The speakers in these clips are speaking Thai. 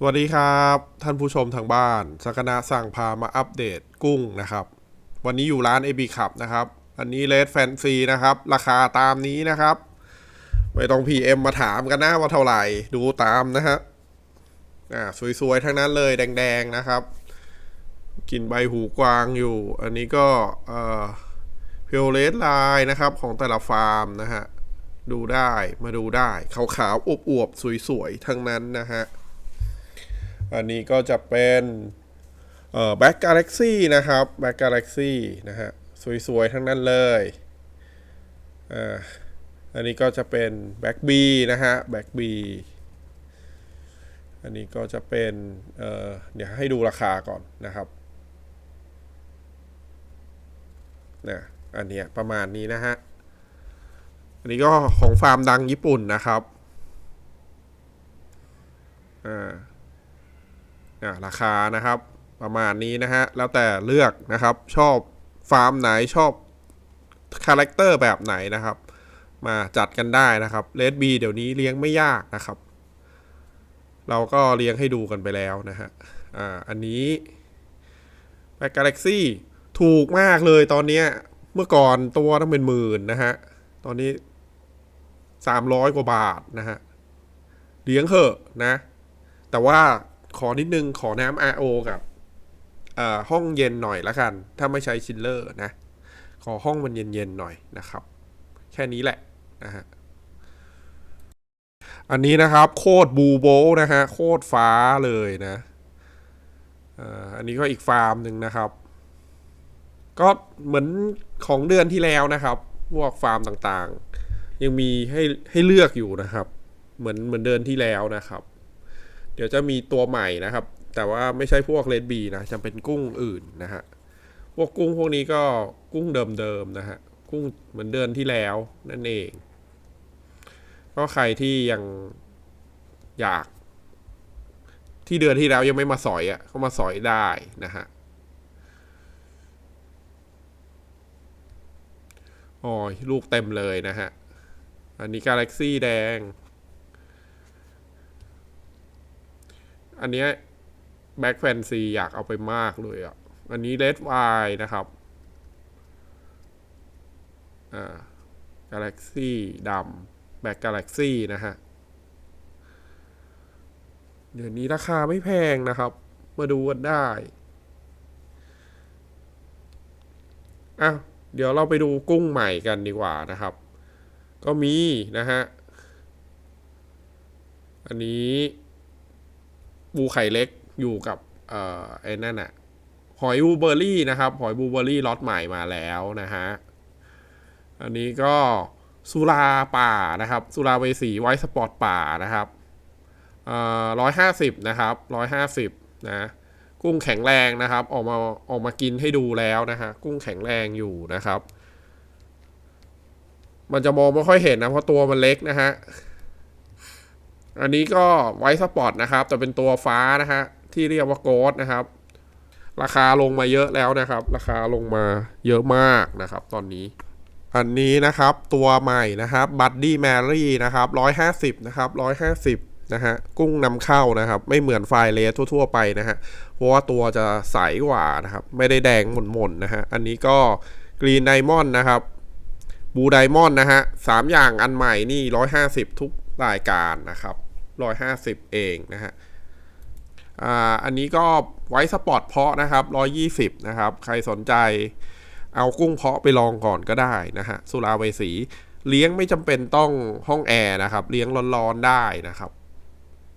สวัสดีครับ ท่านผู้ชมทางบ้านสักนะสั่งพามาอัปเดตกุ้งนะครับ วันนี้อยู่ร้าน AB ขับนะครับ อันนี้เลดแฟนซีนะครับ ราคาตามนี้นะครับ ไม่ต้อง PM มาถามกันนะว่าเท่าไหร่ดูตามนะฮะอ่าสวยๆ ทั้งนั้นเลยแดงๆนะครับกินใบหูกวางอยู่ อันนี้ก็เอ่อเพียวเลสไลน์นะครับของแต่ละฟาร์มนะฮะดูได้มาดูได้ขาวๆอวบๆสวยๆทั้งนั้นนะฮะ อันนี้ก็จะเป็นเอ่อแบ็กกาแล็กซี่นะครับแบ็กกาแล็กซี่นะฮะสวยๆ ทั้งนั้นเลยอ่าอันนี้ก็จะเป็นแบ็กบีนะฮะแบ็กบีอันนี้ก็จะเป็นเอ่อเดี๋ยวให้ดูราคาก่อนนะครับนะอันเนี้ยประมาณนี้นะฮะอันนี้ก็ของฟาร์มดังญี่ปุ่นนะครับอ่าอ่า ราคานะครับ ประมาณนี้นะฮะ แล้วแต่เลือกนะครับ ชอบฟาร์มไหนชอบคาแรคเตอร์แบบไหนนะครับ มาจัดกันได้นะครับเลดบีเดี๋ยวนี้เลี้ยงไม่ยากนะครับ เราก็เลี้ยงให้ดูกันไปแล้วนะฮะอ่าอันนี้แบ็กกาแล็กซี่ถูกมากเลยตอนเนี้ยเมื่อก่อนตัวต้องเป็นหมื่นนะฮะ ตอนนี้สามร้อยกว่าบาทนะฮะ เลี้ยงเหอะนะ แต่ว่า ขอนิดนึงขอน้ำ RO กับห้องเย็นหน่อยละกัน ถ้าไม่ใช้ชิลเลอร์นะ ขอห้องมันเย็นๆหน่อยนะครับ แค่นี้แหละนะฮะอันนี้นะครับโคตรบูโบนะฮะโคตรฟ้าเลยนะอันนี้ก็อีกฟาร์มหนึ่งนะครับ ก็เหมือนของเดือนที่แล้วนะครับ พวกฟาร์มต่างๆ ยังมีให้ให้เลือกอยู่นะครับ เหมือนเหมือนเดือนที่แล้วนะครับ เดี๋ยวจะมีตัวใหม่นะครับ แต่ว่าไม่ใช่พวกเลดบีนะจะเป็นกุ้งอื่นนะฮะพวกกุ้งพวกนี้ก็กุ้งเดิมๆนะฮะกุ้งเหมือนเดือนที่แล้วนั่นเอง ก็ใครที่ยังอยาก ที่เดือนที่แล้วยังไม่มาสอยอะ่ะเขามาสอยได้นะฮะอ๋อลูกเต็มเลยนะฮะ อันนี้กาแล็กซี่แดง อันเนี้ยแบ็กแฟนซีอยากเอาไปมากเลยอะ อันนี้เลดไวนะครับ อ่ากาแล็กซี่ดำแบ็กกาแล็กซี่นะฮะ เดี๋ยวนี้ราคาไม่แพงนะครับ มาดูกันได้อะเดี๋ยวเราไปดูกุ้งใหม่กันดีกว่านะครับ ก็มีนะฮะ อันนี้ บูไข่เล็กอยู่กับเอ่อไอ้นั่นอะหอยบูเบอรี่นะครับ หอยบูเบอรี่ล็อตใหม่มาแล้วนะฮะ อันนี้ก็สุราป่านะครับ สุราเวสีไวท์สปอร์ตป่านะครับร้อยห้าสิบนะครับร้อยห้าสิบนะ กุ้งแข็งแรงนะครับ ออกมาออกมากินให้ดูแล้วนะฮะ กุ้งแข็งแรงอยู่นะครับ มันจะมองไม่ค่อยเห็นนะเพราะตัวมันเล็กนะฮะ อันนี้ก็ไวท์สปอร์ตนะครับ แต่เป็นตัวฟ้านะฮะที่เรียกว่าโกดนะครับ ราคาลงมาเยอะแล้วนะครับ ราคาลงมาเยอะมากนะครับ ตอนนี้ อันนี้นะครับตัวใหม่นะครับบัตดี้แมรี่นะครับร้อยห้าสิบนะครับร้อยห้าสิบนะฮะกุ้งนำเข้านะครับ ไม่เหมือนไฟเลสทั่ว ๆ ไปนะฮะเพราะว่าตัวจะใสกว่านะครับ ไม่ได้แดงหม่นๆนะฮะอันนี้ก็กรีนไดมอนด์นะครับบูไดมอนด์นะฮะสามอย่างอันใหม่นี่ร้อยห้าสิบทุกรายการนะครับ ร้อยห้าสิบเองนะฮะอ่าอันนี้ก็ไว้สปอร์ตเพาะนะครับร้อยี่สิบนะครับ ใครสนใจเอากุ้งเพาะไปลองก่อนก็ได้นะฮะ สุราเวสี เลี้ยงไม่จำเป็นต้องห้องแอร์นะครับ เลี้ยงร้อนๆได้นะครับ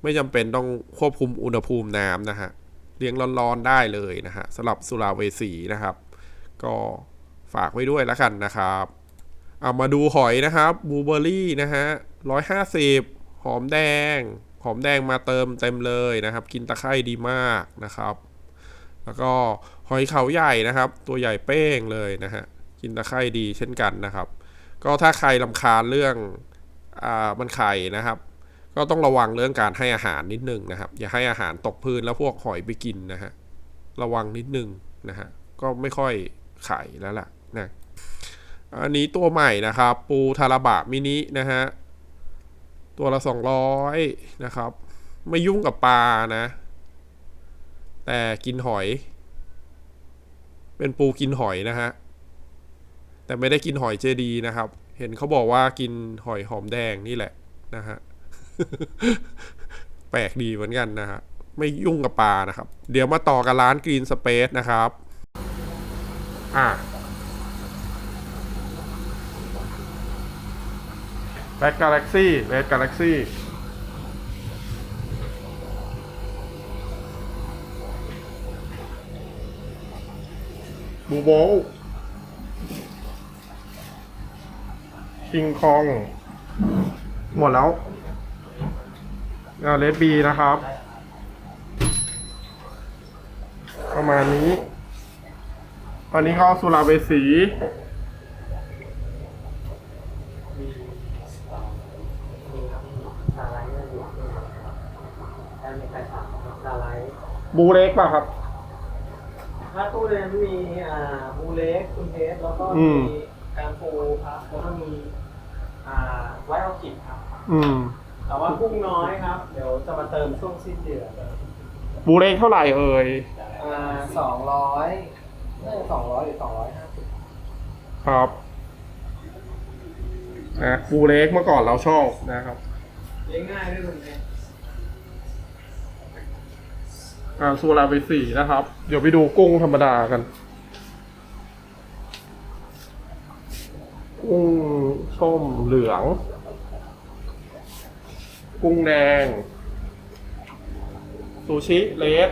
ไม่จำเป็นต้องควบคุมอุณหภูมิน้ำนะฮะ เลี้ยงร้อนๆได้เลยนะฮะสำหรับสุราเวสีนะครับ ก็ฝากไว้ด้วยแล้วกันนะครับ เอามาดูหอยนะครับบูเบอรี่นะฮะร้อยห้าสิบ หอมแดง หอมแดงมาเติมเต็มเลยนะครับ กินตะไคร่ดีมากนะครับ แล้วก็หอยเขาใหญ่นะครับ ตัวใหญ่เป้งเลยนะฮะ กินตะไคร่ดีเช่นกันนะครับ ก็ถ้าใครลำคาญเรื่องอ่ามันไข่นะครับ ก็ต้องระวังเรื่องการให้อาหารนิดนึงนะครับ อย่าให้อาหารตกพื้นแล้วพวกหอยไปกินนะฮะ ระวังนิดนึงนะฮะ ก็ไม่ค่อยไข่แล้วล่ะนะ อันนี้ตัวใหม่นะครับ ปูทาราบะมินินะฮะ ตัวละ 200 นะครับ ไม่ยุ่งกับปลานะ แต่กินหอย เป็นปูกินหอยนะฮะ แต่ไม่ได้กินหอยเจดีนะครับ เห็นเขาบอกว่ากินหอยหอมแดงนี่แหละนะฮะ แปลกดีเหมือนกันนะฮะ ไม่ยุ่งกับปลานะครับ เดี๋ยวมาต่อกับร้านกรีนสเปซนะครับ อะแรดกา แล็กซี่แรดกาแล็กซี่บูโบคิงคอง หมดแล้วเลดบีนะครับ ประมาณนี้ ตอนนี้ก็สุราเบสีไลด์ก็อยู่ แล้วมีใครถามสไลด์บูเล็กป่ะครับ ถ้าตู้เรียนมีอ่าบูเล็กคุณเทสแล้วก็อืมีม การปูครับแล้วก็มีอ่าไวท์ออคิดครับ อืม แต่ว่ากุ้งน้อยครับ เดี๋ยวจะมาเติมช่วงสิ้นเดือนบูเล็กเท่าไหร่เอ่ยอ่าสองร้อยน่าจะสองร้อยหรือสองร้อยห้าสิบครับนะบูเล็กเมื่อก่อนเราชอบนะครับ เลี้ยงง่ายด้วยคุณเทส อ่าสุราเบสีนะครับ เดี๋ยวไปดูกุ้งธรรมดากันกุ้งส้มเหลือง กุ้งแดง ซูชิเลส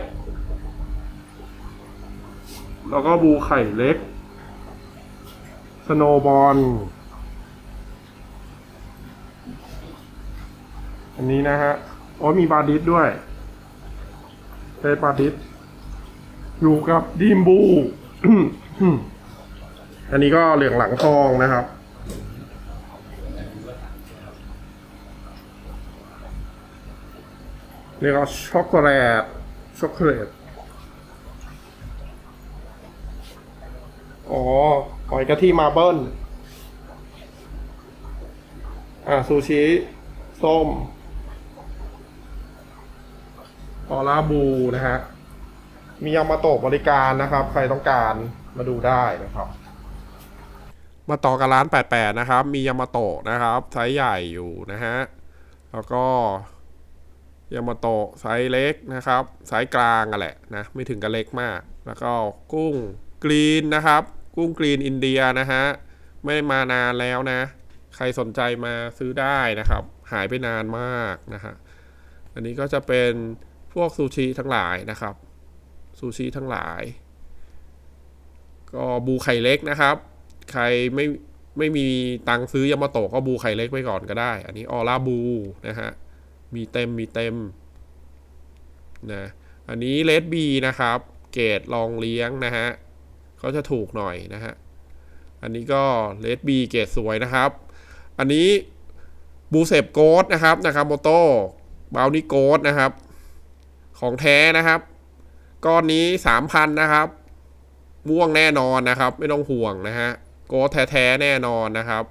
แล้วก็บูไข่เล็ก สโนบอล อันนี้นะฮะ อ๋อมีบาดิสด้วย เทปาดิสอยู่กับดีมบู อันนี้ก็เหลืองหลังทองนะครับ นี่ก็ช็อกโกแลต ช็อกโกแลต อ๋อหอยกะทิมาเบิ้ลอ่าซูชิ ส้ม ออร่าบูนะฮะ มียามาโตะบริการนะครับ ใครต้องการมาดูได้นะครับ มาต่อกับร้าน 88 นะครับ มียามาโตะนะครับไซส์ใหญ่อยู่นะฮะ แล้วก็ยามาโตะไซส์เล็กนะครับไซส์กลางอะแหละนะไม่ถึงกับเล็กมาก แล้วก็กุ้งกรีนนะครับ กุ้งกรีนอินเดียนะฮะไม่ได้มานานแล้วนะ ใครสนใจมาซื้อได้นะครับ หายไปนานมากนะฮะอันนี้ก็จะเป็น พวกซูชิทั้งหลายนะครับซูชิทั้งหลาย ก็บูไข่เล็กนะครับ ใครไม่ไม่มีตังค์ซื้อยามาโตะก็บูไข่เล็กไว้ก่อนก็ได้ อันนี้ออร่าบูนะฮะมีเต็มมีเต็มนะอันนี้เลดบีนะครับ เกรดลองเลี้ยงนะฮะเขาจะถูกหน่อยนะฮะอันนี้ก็เลดบีเกรดสวยนะครับ อันนี้บูเซปโกดนะครับนะครับโมโต้บาวนี่โกดนะครับ ของแท้นะครับก้อนนี้สามพันนะครับ ม่วงแน่นอนนะครับ ไม่ต้องห่วงนะฮะโกดแท้ๆแน่นอนนะครับ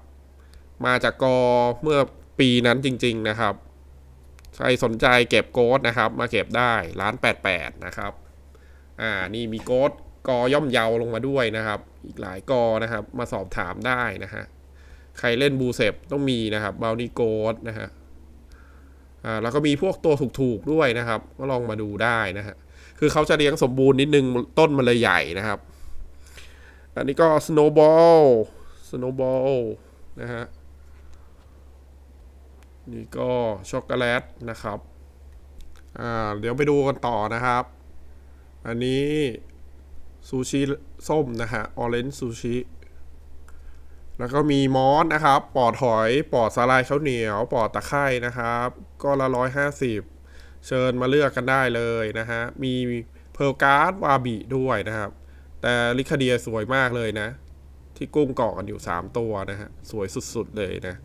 มาจากกอเมื่อปีนั้นจริง ๆนะครับ ใครสนใจเก็บโกดนะครับ มาเก็บได้ร้าน88นะครับ อ่านี่มีโกดกอย่อมเยาลงมาด้วยนะครับ อีกหลายกอนะครับ มาสอบถามได้นะฮะใครเล่นบูเซปต้องมีนะครับบาวนี่โกดนะฮะ อ่าแล้วก็มีพวกตัวถูกๆด้วยนะครับ ก็ลองมาดูได้นะฮะคือเขาจะเลี้ยงสมบูรณ์นิดนึงต้นมันเลยใหญ่นะครับ อันนี้ก็ snowball snowball นะฮะนี่ก็ช็อกโกแลตนะครับอ่าเดี๋ยวไปดูกันต่อนะครับ อันนี้ซูชิส้มนะฮะออเรนจ์ซูชิ แล้วก็มีมอสนะครับ ปอดหอย ปอดสาลายข้าวเหนียว ปอดตะไคร่นะครับ ก็ละร้อยห้าสิบเชิญมาเลือกกันได้เลยนะฮะ มีเพลการ์ดวาบิด้วยนะครับ แต่ลิคาเดียสวยมากเลยนะ ที่กุ้งเกาะกันอยู่ 3 ตัวนะฮะ สวยสุดๆเลยนะ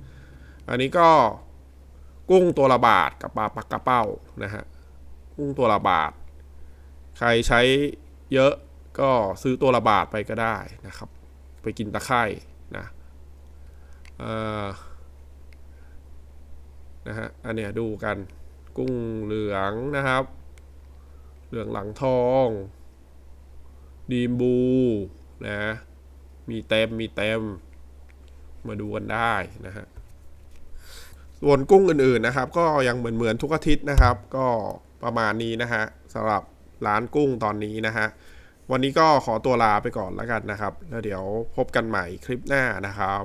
อันนี้ก็กุ้งตัวละบาทกับปลาปักกระเป้านะฮะ กุ้งตัวละบาท ใครใช้เยอะก็ซื้อตัวละบาทไปก็ได้นะครับ ไปกินตะไคร่นะ นะฮะอันเนี้ยดูกันกุ้งเหลืองนะครับ เหลืองหลังทอง ดีมบูนะมีเต็มมีเต็ม มาดูกันได้นะฮะส่วนกุ้งอื่นๆนะครับ ก็ยังเหมือนเหมือนทุกอาทิตย์นะครับ ก็ประมาณนี้นะฮะสำหรับร้านกุ้งตอนนี้นะฮะวันนี้ก็ขอตัวลาไปก่อนแล้วกันนะครับ แล้วเดี๋ยวพบกันใหม่คลิปหน้านะครับ